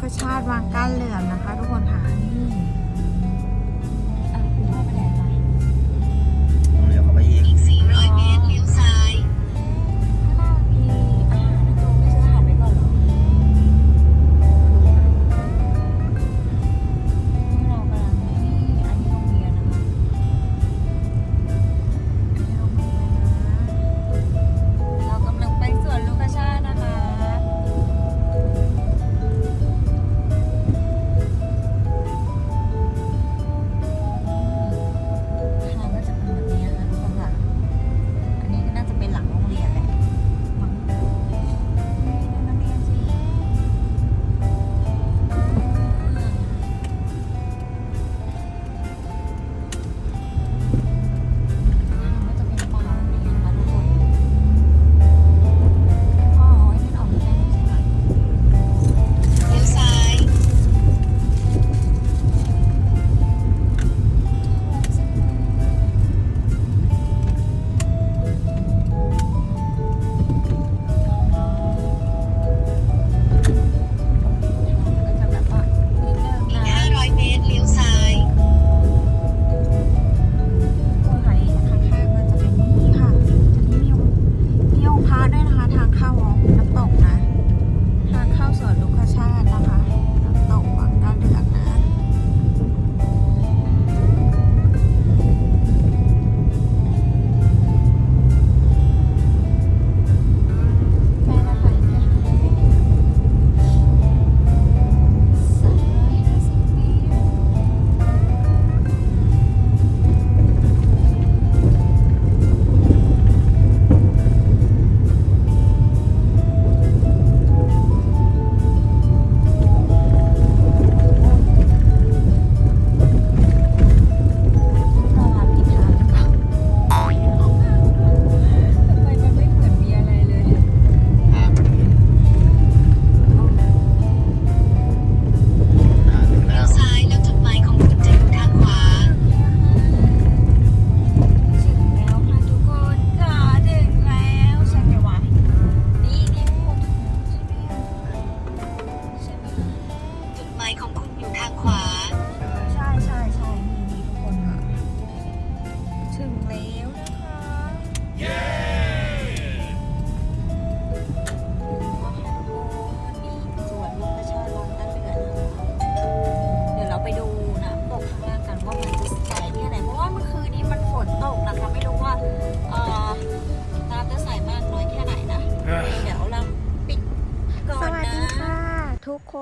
กชาติวางก้านเหลืองนะคะ ทุกคนค่ะนี่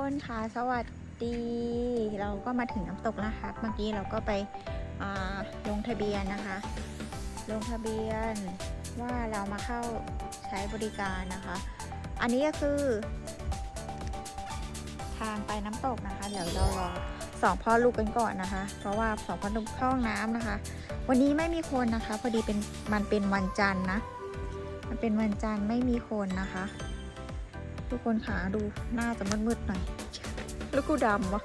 คนค่ะสวัสดี เราก็มาถึงน้ำตกแล้วค่ะเมื่อกี้เราก็ไปลงทะเบียนนะคะ ลงทะเบียนว่าเรามาเข้าใช้บริการนะคะ อันนี้ก็คือ ทางไปน้ำตกนะคะ เดี๋ยวเรารอสองพ่อลูกกันก่อนนะคะ เพราะว่าสองพ่อลูกเข้าห้องน้ำนะคะ วันนี้ไม่มีคนนะคะ พอดีเป็นมันเป็นวันจันทร์นะมันเป็นวันจันทร์ไม่มีคนนะคะ ทุกคนขาดูหน้าจะมืดๆหน่อย แล้วกูดำวะ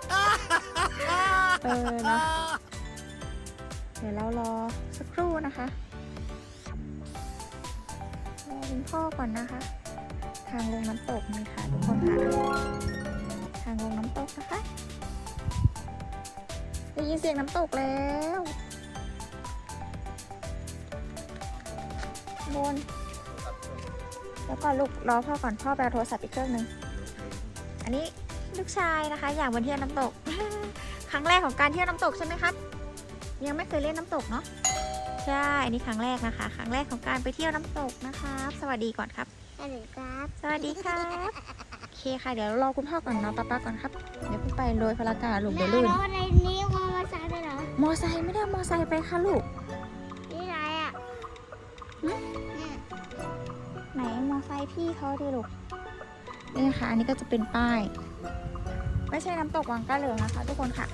เออนะ เดี๋ยวเรารอสักครู่นะคะรอคุณพ่อก่อนนะคะ ทางลงน้ำตกนี่ค่ะทุกคนค่ะ ทางลงน้ำตกนะคะได้ยินเสียงน้ำตกแล้วบน แล้วก็ลูกรอพ่อก่อนพ่อไปเอาโทรศัพท์อีกเครื่องหนึ่งอันนี้ลูกชายนะคะ อยากมาเที่ยวน้ำตก ครั้งแรกของการเที่ยวน้ำตกใช่ไหมครับยังไม่เคยเล่นน้ำตกเนาะใช่อันนี้ครั้งแรกนะคะ ครั้งแรกของการไปเที่ยวน้ำตกนะครับ สวัสดีก่อนครับสวัสดีครับ สวัสดีครับโอเคค่ะเดี๋ยวรอคุณพ่อก่อนเนาะป้าป้าก่อนครับเดี๋ยวเพิ่งไปโรยพลากาลูกเดี๋ยวลื่นแล้วในนี้มอมาซ้ายไปเหรอมอไซค์ไม่ได้เอามอไซค์ไปค่ะลูกนี่ไรอะ ไหนมอไซค์พี่เขาดิลูกนี่ค่ะอันนี้ก็จะเป็นป้าย ไม่ใช่น้ำตกวังก้าเหลืองนะคะ ทุกคนค่ะ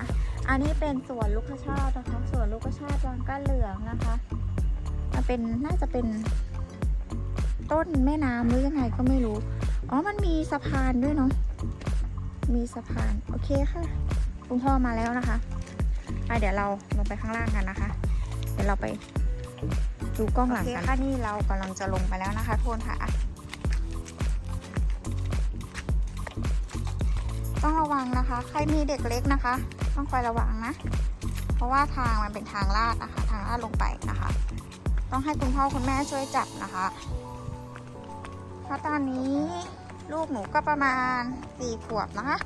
อันนี้เป็นสวนลูกกระชาตินะคะสวนลูกกระชาติวังก้าเหลืองนะคะมันเป็นน่าจะเป็นต้นแม่น้ำหรือยังไงก็ไม่รู้ อ๋อ มันมีสะพานด้วยเนาะ มีสะพาน โอเคค่ะ คุณพ่อมาแล้วนะคะอะเดี๋ยวเราลงไปข้างล่างกันนะคะ เดี๋ยวเราไปดูกล้องหลังกันค่ะนี่เรากำลังจะลงไปแล้วนะคะทุกคนค่ะ ต้องระวังนะคะ ใครมีเด็กเล็กนะคะ ต้องคอยระวังนะ เพราะว่าทางมันเป็นทางลาดนะคะ ทางลาดลงไปนะคะ ต้องให้คุณพ่อคุณแม่ช่วยจับนะคะเพราะตอนนี้ลูกหนูก็ประมาณสี่ขวบนะคะ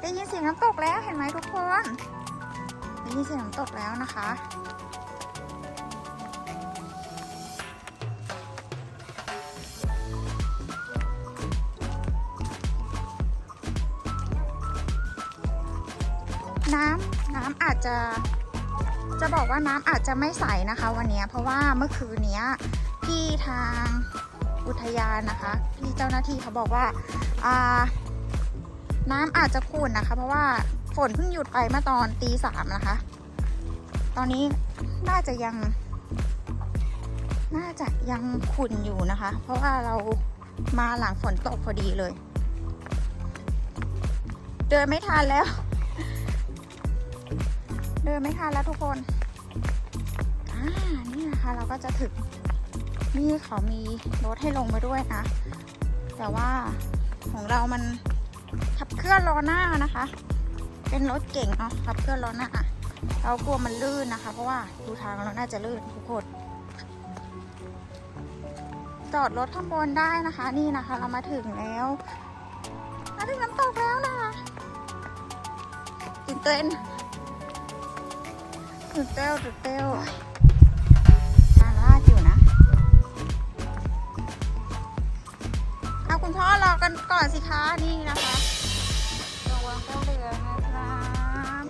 ได้ยินเสียงน้ำตกแล้วเห็นไหมทุกคนได้ยินเสียงน้ำตกแล้วนะคะ น้ำอาจจะจะบอกว่าน้ำอาจจะไม่ใสนะคะ วันนี้เพราะว่าเมื่อคืนนี้พี่ทางอุทยานนะคะ พี่เจ้าหน้าที่เขาบอกว่าอ่าน้ำอาจจะขุ่นนะคะ เพราะว่าฝนเพิ่งหยุดไปเมื่อตอนตีสามนะคะ ตอนนี้น่าจะยัง น่าจะยังขุ่นอยู่นะคะ เพราะว่าเรามาหลังฝนตกพอดีเลย เดินไม่ทันแล้ว เดินไม่ทันแล้วทุกคนอ่านี่นะคะเราก็จะถึงนี่เขามีรถให้ลงมาด้วยนะ แต่ว่าของเรามันขับเคลื่อนล้อหน้านะคะ เป็นรถเก่งเนาะขับเคลื่อนล้อหน้าเรากลัวมันลื่นนะคะ เพราะว่าดูทางเราน่าจะลื่นทุกคนจอดรถข้างบนได้นะคะ นี่นะคะ เรามาถึงแล้ว มาถึงน้ำตกแล้วนะคะตื่นเต้น ตื่นเต้นตื่นเต้นาลาดอยู่นะ เอาคุณพ่อรอกันก่อนสิคะ นี่นะคะระวังเจ้าเรือนะครับ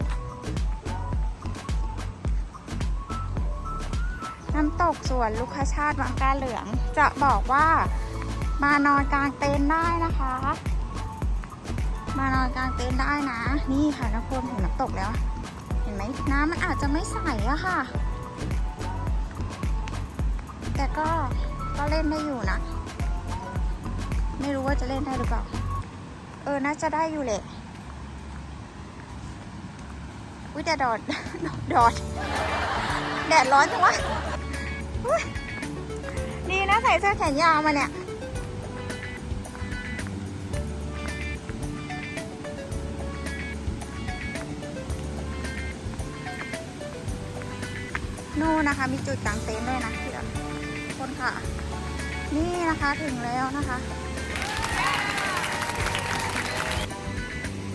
น้ำตกสวนลูกคชาติวังกาเหลือง จะบอกว่ามานอนกลางเต็นท์ได้นะคะ มานอนกลางเต็นท์ได้นะ นี่ค่ะนักคนถึงน้ำตกแล้ว ห็นไหมน้ำมันอาจจะไม่ใสอะค่ะ แต่ก็ก็เล่นได้อยู่นะ ไม่รู้ว่าจะเล่นได้หรือเปล่า เออ น่าจะได้อยู่แหละวิแต่ดอดดอดแดดร้อนจังวะ ดีนะใส่เสื้อแขนยาวมาเนี่ย นู่นนะคะ มีจุดกางเต็นท์ด้วยนะที่เราคนค่ะ นี่นะคะถึงแล้วนะคะ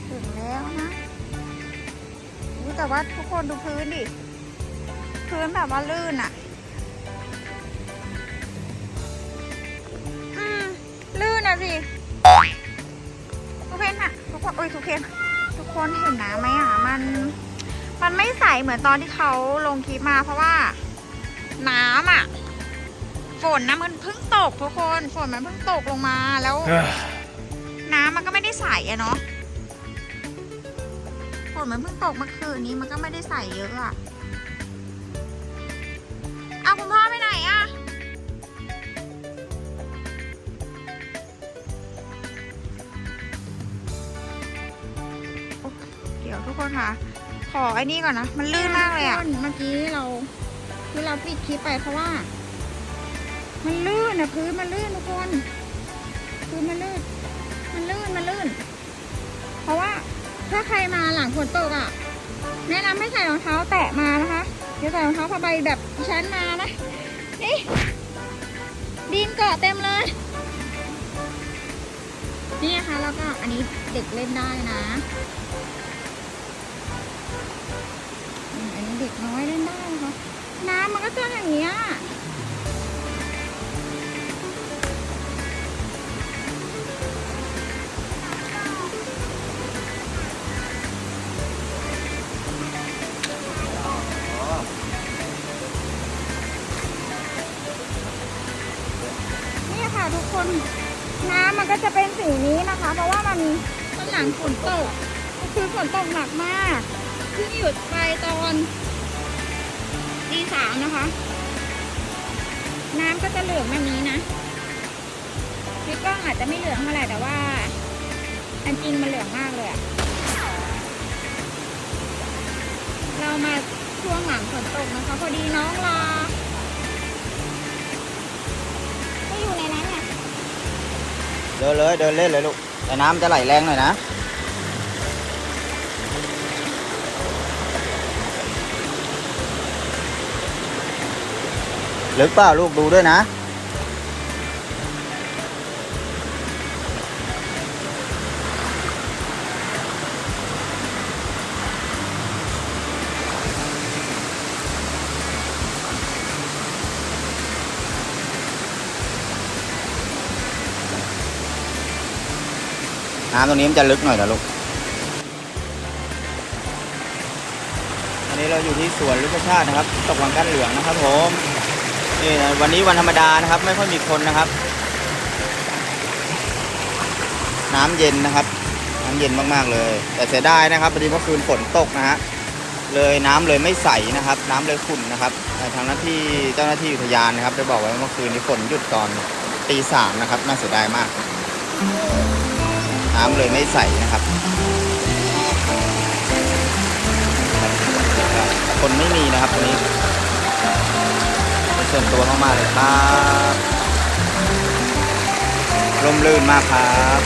ถึงแล้วนะอุ๊ยแต่ว่าทุกคนดูพื้นดิ พื้นแบบว่าลื่นอะ่ะอืมลื่นอะสิทุกเพนอะทุกคนโอ้ยทุกเพนทุกคนเห็นน้ำไหมอะมัน มันไม่ใสเหมือนตอนที่เขาลงคลิปมาเพราะว่าน้ำอะ ฝนนะมันเพิ่งตกทุกคนฝนมันเพิ่งตกลงมาแล้ว น้ำมันก็ไม่ได้ใสอะเนาะฝนมันเพิ่งตกเมื่อคืนนี้มันก็ไม่ได้ใสเยอะอะเอาคุณพ่อไปไหนอะโอ๊ะเดี๋ยวทุกคนค่ะ ขอไอ้นี่ก่อนนะ มันลื่นมากเลยอะเมื่อกี้เราที่เราปิดคลิปไปเพราะว่า มันลื่นอะพื้นมันลื่นทุกคนพื้นมันลื่น มันลื่นมันลื่น เพราะว่า ถ้าใครมาหลังฝนตกอะ แนะนำให้ใส่รองเท้าแตะมานะคะอย่าใส่รองเท้าผ้าใบแบบดิฉันมานะนี่ดินเกาะเต็มเลยนี่นะคะแล้วก็อันนี้เด็กเล่นได้นะ อันนี้เด็กน้อยเล่นได้นะคะน้ำมันก็จะอย่างเงี้ยนี่ค่ะทุกคน น้ำมันก็จะเป็นสีนี้นะคะ เพราะว่ามันมันหลังฝนตกคือฝนตกหนักมาก เพิ่งหยุดไปตอนตีสามนะคะ น้ำก็จะเหลืองแบบนี้นะคลิปกล้องอาจจะไม่เหลืองเท่าไหร่แต่ว่า อันจริงมันเหลืองมากเลยอะเรามาช่วงหลังฝนตกนะคะ พอดีน้องลาก็อยู่ในนั้นไงเดินเลยเดินเล่นเลยลูกแต่น้ำจะไหลแรงหน่อยนะ ลึกเปล่าลูกดูด้วยนะ น้ำตรงนี้มันจะลึกหน่อยนะลูก อันนี้เราอยู่ที่สวนลูกชาตินะครับตกวังกั้นเหลืองนะครับผม นี่นะวันนี้วันธรรมดานะครับ ไม่ค่อยมีคนนะครับ น้ำเย็นนะครับ น้ำเย็นมากๆเลย แต่เสียดายนะครับพอดีเมื่อคืนฝนตกนะฮะเลยน้ำเลยไม่ใสนะครับ น้ำเลยขุ่นนะครับทางหน้าที่เจ้าหน้าที่อุทยานนะครับได้บอกไว้เมื่อคืนนี้ฝนหยุดตอนตีสามนะครับ น่าเสียดายมาก น้ำเลยไม่ใสนะครับคนไม่มีนะครับวันนี้ ส่วนตัวเข้ามาเลยครับร่มรื่นมากครับ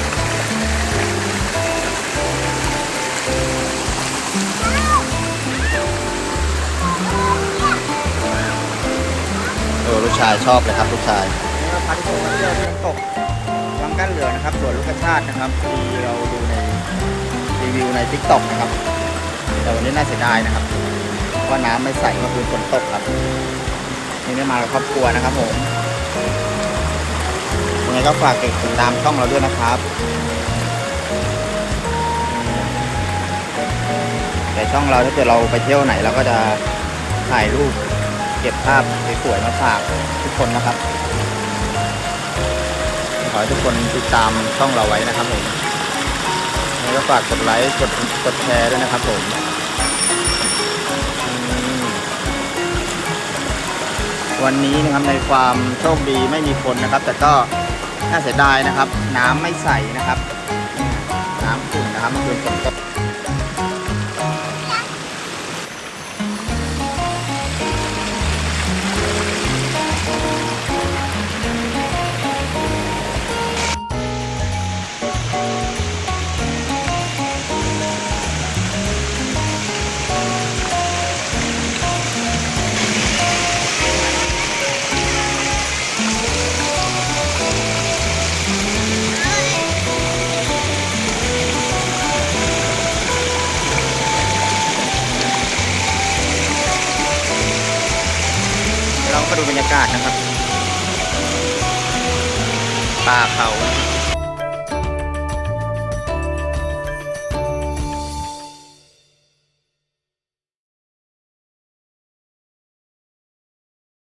เออลูกชายชอบเลยครับลูกชายนี่ก็พาที่ผมมาเที่ยวที่น้ำตกวังกั้นเหลือนะครับสวนลูกกระชาตินะครับที่เราดูในรีวิวใน t ิ k t o k นะครับแต่วันนี้น่าเสียดายนะครับว่าน้ำไม่ใสเมื่อคืนฝนตกครับ นี่ได้มากับครอบครัวนะครับผมยังไงก็ฝากติดตามช่องเราด้วยนะครับแต่ช่องเราถ้าเกิดเราไปเที่ยวไหนเราก็จะถ่ายรูปเก็บภาพสวยๆมาฝากทุกคนนะครับขอให้ทุกคนติดตามช่องเราไว้นะครับผมยังไงก็ฝากกดไลค์กดกดแชร์ด้วยนะครับผม วันนี้นะครับในความโชคดีไม่มีคนนะครับ แต่ก็น่าเสียดายนะครับ น้ำไม่ใสนะครับ น้ำขุ่นนะครับเมื่อคืนฝนตก กาศนะครับ ป่าเขา